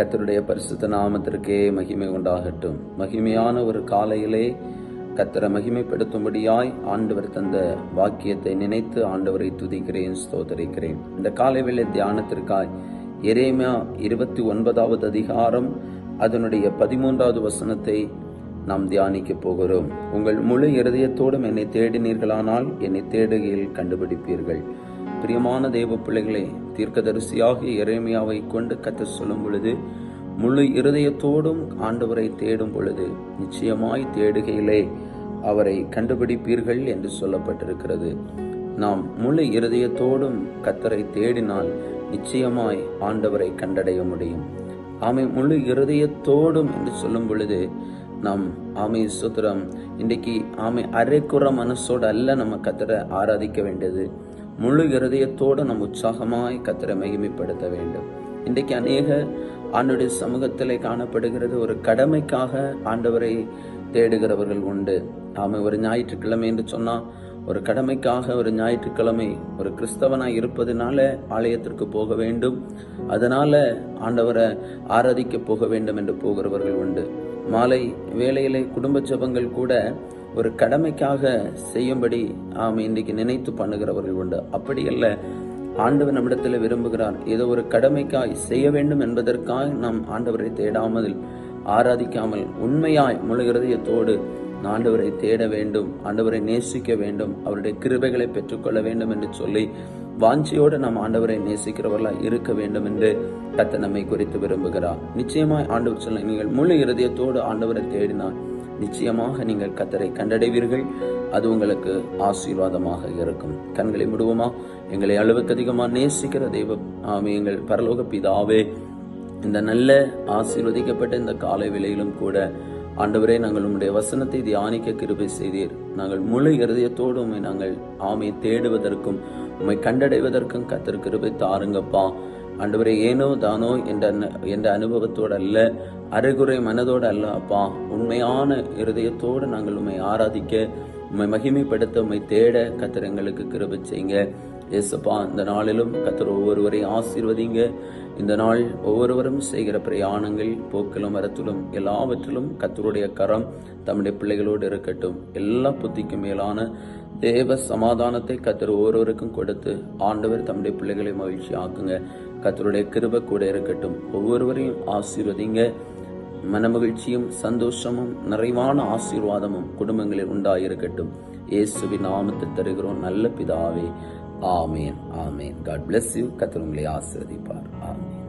கத்தருடைய பரிசுத்த நாமத்திற்கே மகிமை உண்டாகட்டும். மகிமையான ஒரு காலையிலே கத்தரை மகிமைப்படுத்தும்படியாய் ஆண்டவர் தந்த வாக்கியத்தை நினைத்து ஆண்டவரை துதிக்கிறேன் ஸ்தோதரிக்கிறேன் இந்த காலை வேளை தியானத்திற்காய் எரேமியா இருபத்தி ஒன்பதாவது அதிகாரம் அதனுடைய பதிமூன்றாவது வசனத்தை நாம் தியானிக்க போகிறோம். உங்கள் முழு இருதயத்தோடும் என்னை தேடினீர்களானால் என்னை தேடுகையில் கண்டுபிடிப்பீர்கள். பிரியமான தேவ பிள்ளைகளே தீர்க்கதரிசியாகிய இறைமையாவை கொண்டு கத்த சொல்லும் பொழுது முழு இருதயத்தோடும் ஆண்டவரை தேடும் பொழுது நிச்சயமாய் தேடுகையிலே அவரை கண்டுபிடிப்பீர்கள் என்று சொல்லப்பட்டிருக்கிறது. நாம் முழு இருதயத்தோடும் கத்தரை தேடினால் நிச்சயமாய் ஆண்டவரை கண்டடைய முடியும். ஆமை முழு இருதயத்தோடும் என்று சொல்லும் பொழுது நாம் ஆமை சுத்திரம் இன்றைக்கு ஆமை அரைக்குற மனசோடு அல்ல நம்ம கத்தரை ஆராதிக்க வேண்டியது. முழு இருதயத்தோடு நம் உற்சாகமாய் கத்திர மகிமைப்படுத்த வேண்டும். இன்றைக்கு அநேக ஆண்டுடைய சமூகத்திலே காணப்படுகிறது. ஒரு கடமைக்காக ஆண்டவரை தேடுகிறவர்கள் உண்டு. ஆமை ஒரு ஞாயிற்றுக்கிழமை என்று சொன்னால் ஒரு கடமைக்காக ஒரு ஞாயிற்றுக்கிழமை ஒரு கிறிஸ்தவனாய் இருப்பதனால ஆலயத்திற்கு போக வேண்டும். அதனால ஆண்டவரை ஆராதிக்க போக வேண்டும் என்று போகிறவர்கள் உண்டு. மாலை வேலையிலே குடும்ப ஜபங்கள் கூட ஒரு கடமைக்காக செய்யும்படி ஆமை இன்றைக்கு நினைத்து பண்ணுகிறவர்கள் உண்டு. அப்படி அல்ல ஆண்டவர் நம்மிடத்தில் விரும்புகிறார் ஏதோ ஒரு கடமைக்காய் செய்ய வேண்டும் என்பதற்காக நாம் ஆண்டவரை தேடாமல் ஆராதிக்காமல் உண்மையாய் முழுகிறதையத்தோடு ஆண்டவரை தேட வேண்டும் ஆண்டவரை நேசிக்க வேண்டும் அவருடைய கிருபைகளை பெற்றுக்கொள்ள வேண்டும் என்று சொல்லி வாஞ்சியோடு நாம் ஆண்டவரை நேசிக்கிறவர்களா இருக்க வேண்டும் என்று கத்த நம்மை குறித்து விரும்புகிறார். நிச்சயமாய் ஆண்டவர் சொல்ல நீங்கள் முழு இருதயத்தோடு ஆண்டவரை தேடினார் நிச்சயமாக நீங்கள் கத்தரை கண்டடைவீர்கள். அது உங்களுக்கு ஆசீர்வாதமாக இருக்கும். கண்களை முடுவோமா? எங்களை அளவுக்கு அதிகமாக நேசிக்கிற தெய்வ ஆமே எங்கள் பரலோக பிதாவே. இந்த நல்ல ஆசீர்வதிக்கப்பட்ட இந்த காலை விலையிலும் கூட ஆண்டவரே நாங்கள் உம்முடைய வசனத்தை தியானிக்க கிருபை செய்தீர். நாங்கள் முழு இருதயத்தோடு உண்மை நாங்கள் ஆமை தேடுவதற்கும் உம்மை கண்டடைவதற்கும் கத்தர் கிருபை தாருங்கப்பா. ஆண்டவரே ஏனோ தானோ என்ற என்ற அனுபவத்தோடு அல்ல அரைகுறை மனதோடு அல்ல அப்பா. உண்மையான இருதயத்தோடு நாங்கள் உண்மை ஆராதிக்க உண்மை மகிமைப்படுத்த உண்மை தேட கத்தர் எங்களுக்கு கிருப செய்யுங்க. ஏசப்பா இந்த நாளிலும் கத்தர் ஒவ்வொருவரையும் ஆசீர்வதிங்க. இந்த நாள் ஒவ்வொருவரும் செய்கிற பிரயாணங்கள் போக்கிலும் வரத்திலும் எல்லாவற்றிலும் கத்தருடைய கரம் தம்முடைய பிள்ளைகளோடு இருக்கட்டும். எல்லா புத்திக்கும் மேலான தேவ சமாதானத்தை கத்தர் ஒவ்வொருவருக்கும் கொடுத்து ஆண்டவர் தம்முடைய பிள்ளைகளை மகிழ்ச்சி ஆக்குங்க கத்தருடைய கிருப கூட இருக்கட்டும். ஒவ்வொருவரையும் ஆசீர்வதிங்க. மனமகிழ்ச்சியும் சந்தோஷமும் நிறைவான ஆசீர்வாதமும் குடும்பங்களில் உண்டாயிருக்கட்டும். இயேசுவின் நாமத்தில் தருகிறோம் நல்ல பிதாவே. ஆமேன் ஆமேன். காட் பிளஸ் யூ கத்தர் உங்களை ஆமேன்.